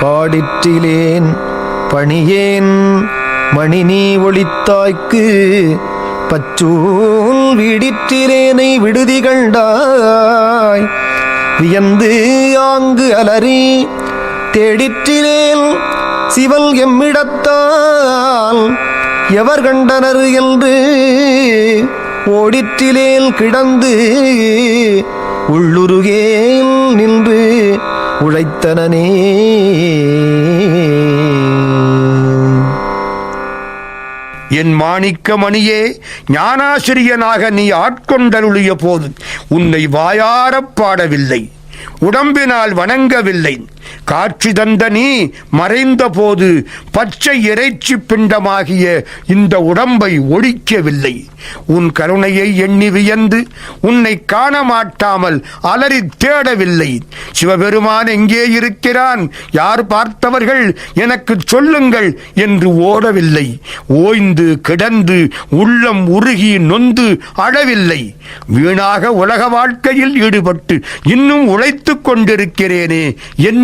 பாடிற்றிலேன் பணியேன் மணி நீ ஒளித்தாய்க்கு பச்சூல் விடிற்றிலேனை விடுதி கண்டாய் வியந்து ஆங்கு அலறி தேடிற்றிலேன் சிவல் எம்மிடத்தால் எவர் கண்டனர் என்று ஓடிற்றிலேல் கிடந்து உள்ளுருகே உழைத்தனனே. என் மாணிக்க மணியே ஞானாசிரியனாக நீ ஆட்கொண்டருளிய போது உன்னை வாயாரப் பாடவில்லை உடம்பினால் வணங்கவில்லை. காட்சி தந்த நீ மறைந்த போது பச்சை இறைச்சி பிண்டமாகிய இந்த உடம்பை ஒழிக்கவில்லை. உன் கருணையை எண்ணி வியந்து உன்னை காண மாட்டாமல் அலறி தேடவில்லை. சிவபெருமான் எங்கே இருக்கிறான்? யார் பார்த்தவர்கள்? எனக்கு சொல்லுங்கள் என்று ஓடவில்லை. ஓய்ந்து கிடந்து உள்ளம் உருகி நொந்து அழவில்லை. வீணாக உலக வாழ்க்கையில் ஈடுபட்டு இன்னும் உழைத்துக் கொண்டிருக்கிறேனே. என்ன